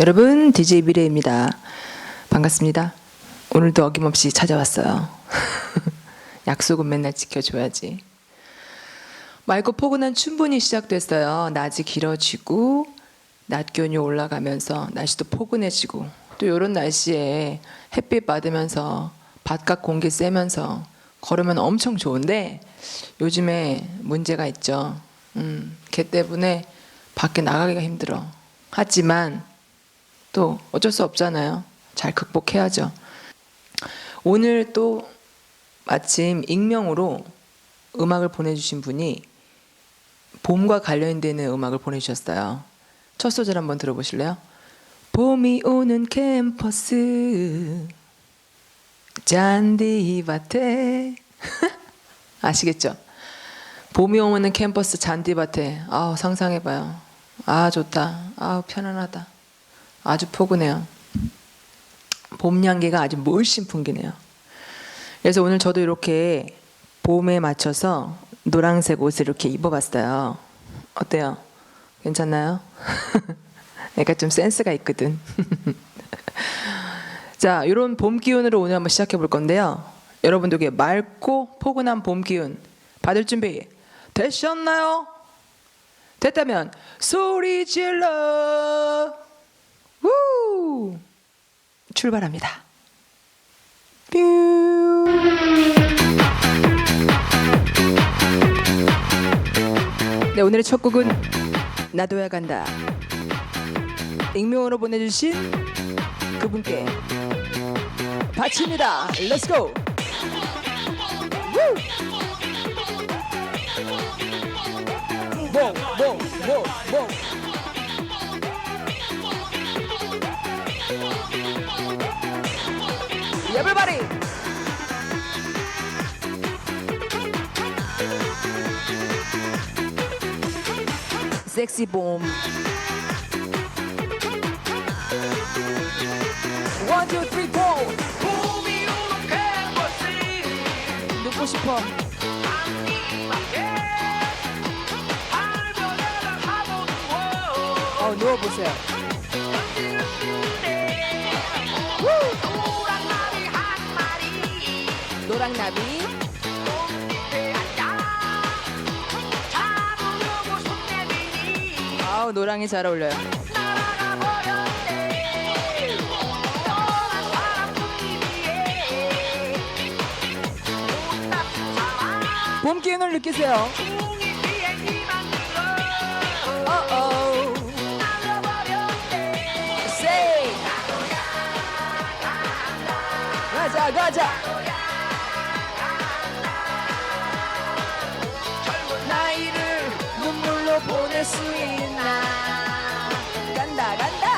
여러분, DJ 미래입니다. 반갑습니다. 오늘도 어김없이 찾아왔어요. 약속은 맨날 지켜줘야지. 맑고 포근한 춘분이 시작됐어요. 낮이 길어지고 낮 기온이 올라가면서 날씨도 포근해지고 또 이런 날씨에 햇빛 받으면서 바깥 공기 쐬면서 걸으면 엄청 좋은데 요즘에 문제가 있죠. 음, 걔 때문에 밖에 나가기가 힘들어. 하지만 또 어쩔 수 없잖아요. 잘 극복해야죠. 오늘 또 마침 익명으로 음악을 보내주신 분이 봄과 관련되는 음악을 보내주셨어요. 첫 소절 한번 들어보실래요? 봄이 오는 캠퍼스 잔디밭에 아시겠죠? 봄이 오는 캠퍼스 잔디밭에 아우 상상해봐요. 아 좋다. 아우 편안하다. 아주 포근해요. 봄 향기가 아주 물씬 풍기네요. 그래서 오늘 저도 이렇게 봄에 맞춰서 노란색 옷을 이렇게 입어봤어요. 어때요? 괜찮나요? 내가 좀 센스가 있거든. 자, 이런 봄 기운으로 오늘 한번 시작해 볼 건데요. 여러분들에게 맑고 포근한 봄 기운 받을 준비 되셨나요? 됐다면 소리 질러! 우! 출발합니다. 뾰! 네, 오늘의 첫 곡은 나도야 간다. 익명으로 보내주신 그분께 바칩니다. Go. 뭐, 뭐, 뭐, 뭐. Everybody. 섹시 봄. One, two, three, four. 봄이 오는 캠퍼스 눕고 싶어. 어, 누워보세요. 내미니 아우, 노랑이 잘 어울려요. 봄 기운을 느끼세요. 가자, 가자. 보낼 수 있나? 간다, 간다.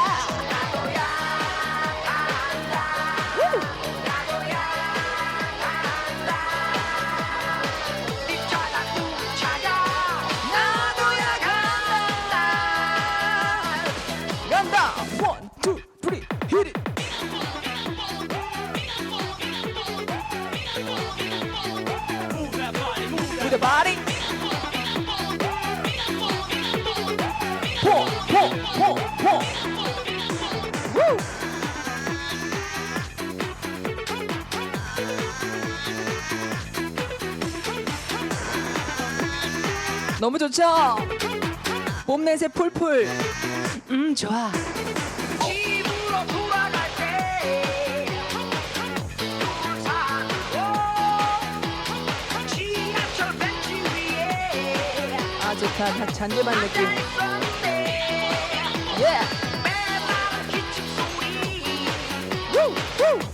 너무 좋죠? 봄 내새 풀풀. 음, 좋아. 집으로 돌아갈 때 산으로 지하철 벤치 위에 아, 좋다. 다 잔디만 느낌. 예. 매번 기침 소리 우, 우.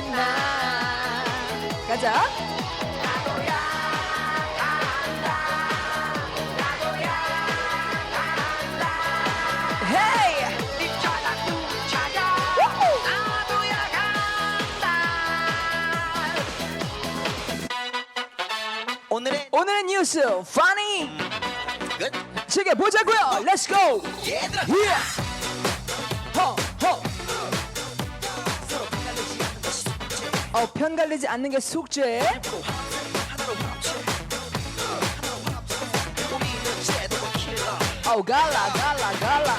가자. 오늘의 뉴스, funny! 즐겨보자고요. Let's go! 얘들아! Yeah. 어, 편 갈리지 않는 게 숙제. 아우 갈라 갈라 갈라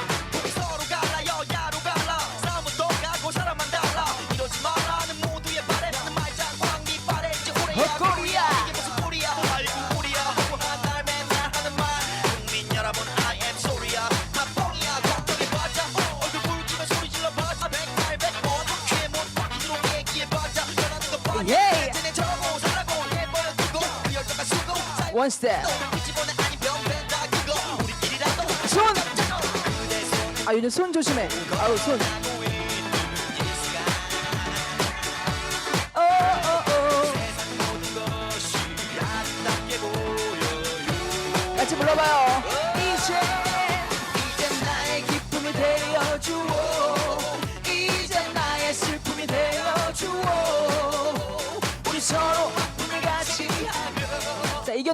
원 스텝 손아 요즘 손 조심해. 아우 손.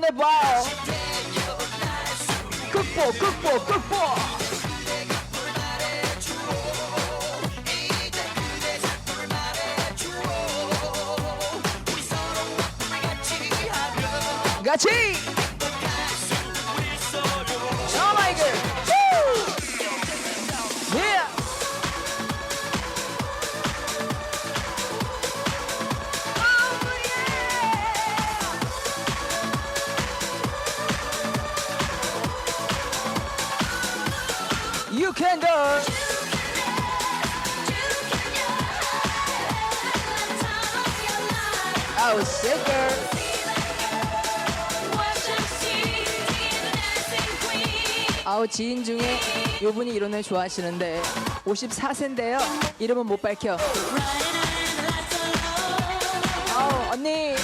해봐요 극복 극복 극복. 같이. 아우 지인 중에 요 분이 이런 애 좋아하시는데 54세인데요. 이름은 못 밝혀. 아우 언니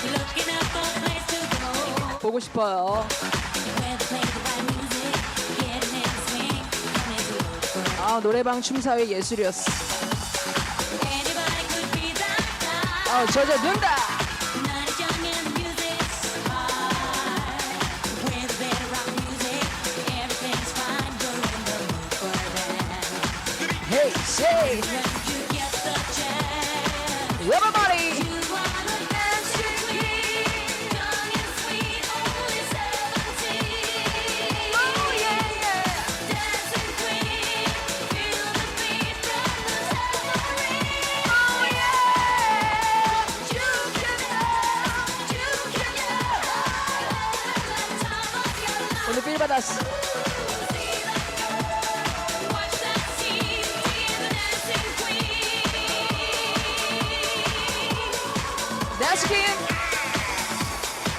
보고 싶어요. 아우 노래방 춤사위 예술이었어. 아 저저 눈다. Everybody.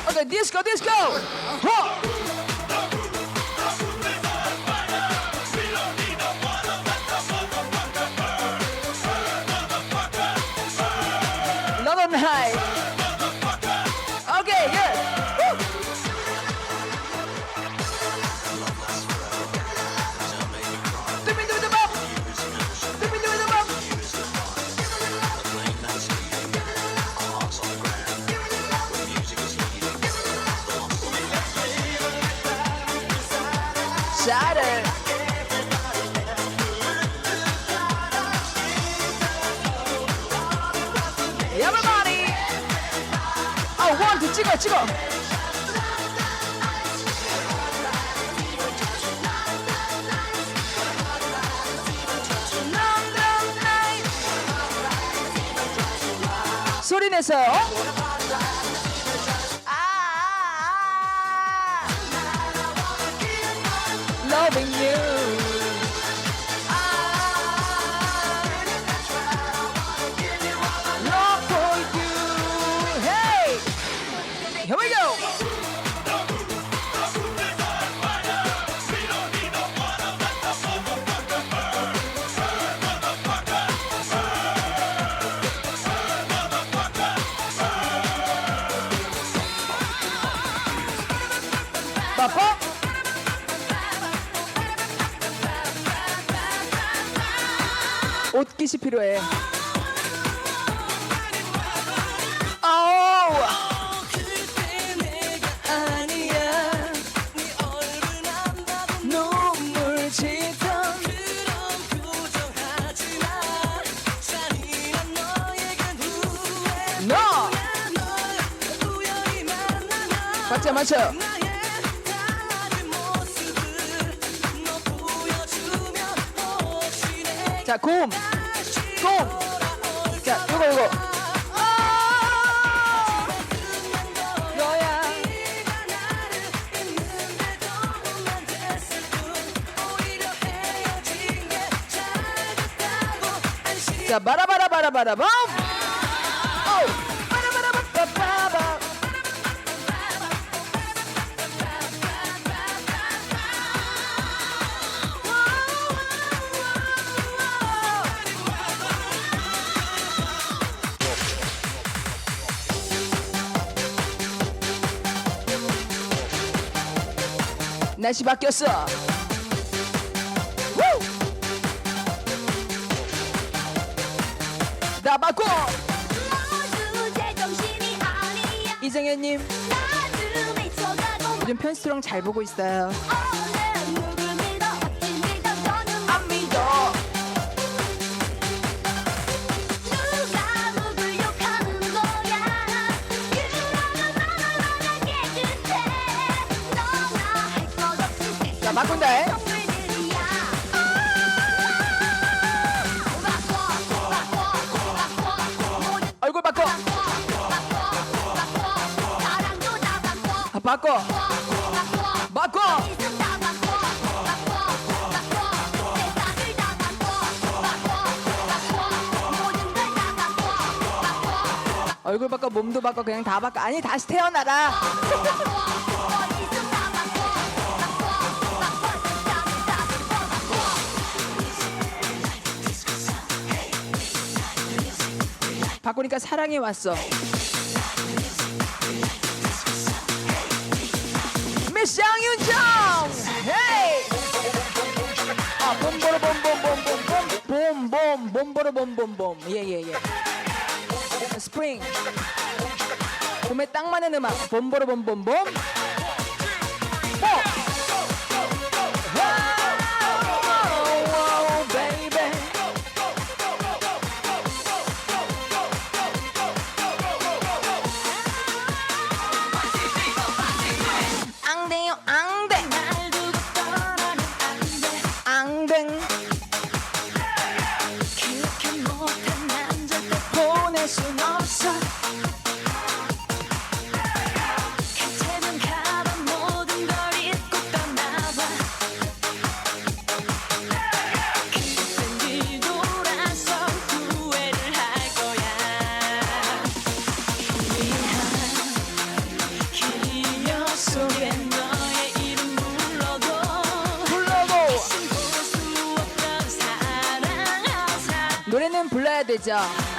Okay, disco, disco. Rock. excited. Everybody. 아, 원, 두, 찍어, 찍어. 소리 내세요. 옷깃이 필요해. 맞죠 곰. 곰. 자, 요거 요거. 너야. 자, 바라바라바라바라밤. 날씨 바뀌었어. 우! 나 바꿔. 이정현님 요즘 편스트롱 잘 보고 있어요. 바꿔 바꿔 모든 걸다 바꿔 바꿔 얼굴 바꿔. 몸도 바꿔. 그냥 다 바꿔. 아니 다시 태어나라. 바꾸니까 사랑이 왔어. 미스 양윤정. 헤이. 아 봄보로 봄봄봄봄봄 봄봄 봄보로 봄봄봄 예예 예. 스프링. 봄에 딱 맞는 음악 봄보로 봄봄봄. 봄. 노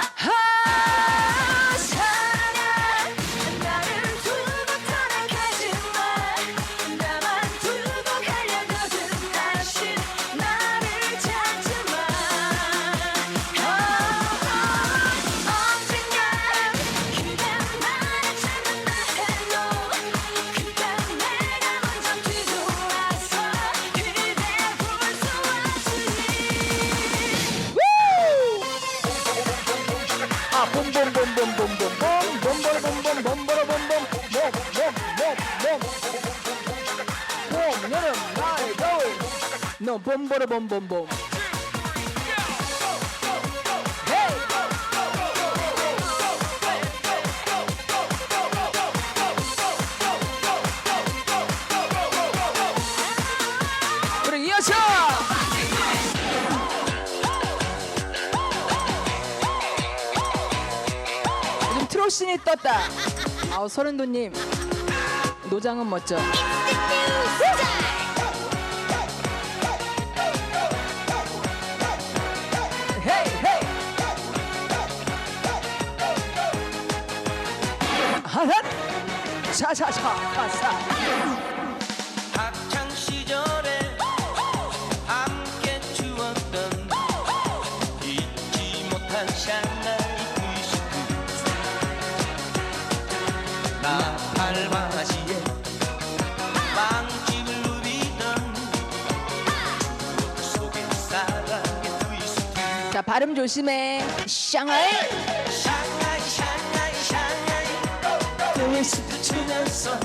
너 봄보로 봄봄봄 우리 이어서! 요즘 트로신이 떴다. 아우 서른도님. 노장은 멋져. 차차차 아싸. 학창 시절에 함께 추었던 잊지 못한 샹하이 그 시간 나 알마시에 빵집을 누비던 추억 속에 사랑의 트위스트 자 발음 조심해. 샹하이. 샹하이 샹하이 샹하이 트위스트 웃으면서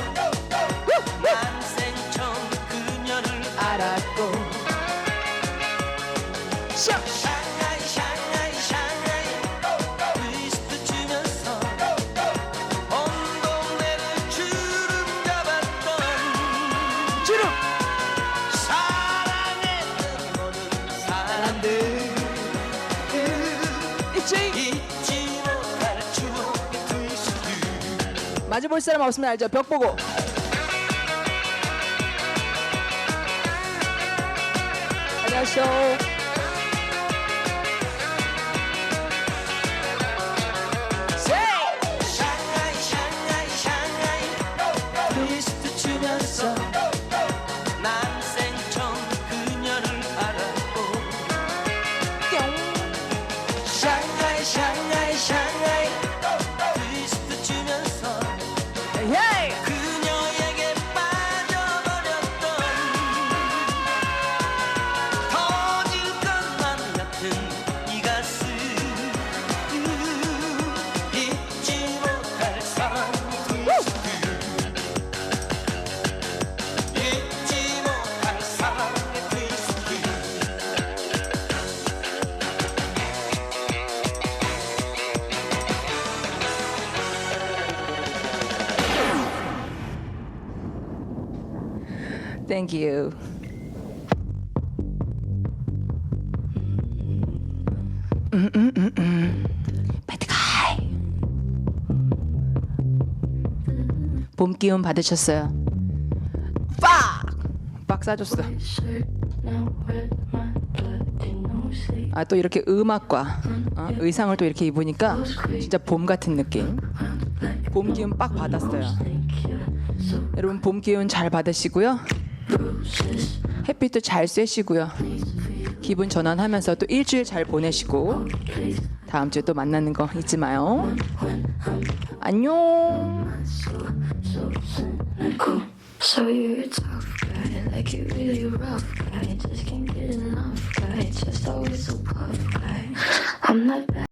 마주 볼 사람 없으면 알죠? 벽 보고. 안녕하세요. Thank you. 음, 음, 음, 음. 배트가이. 봄 기운 받으셨어요. 빡! 빡 싸줬어. 아 또 이렇게 음악과 어, 의상을 또 이렇게 입으니까 진짜 봄 같은 느낌. 봄 기운 빡 받았어요. 여러분 봄 기운 잘 받으시고요. 햇빛도 잘 쐬시고요. 기분 전환하면서 또 일주일 잘 보내시고 다음 주에 또 만나는 거 잊지 마요. 안녕. So you're tough guy, like you really rough guy. Just can't get enough guy, just always so puff guy. I'm not bad.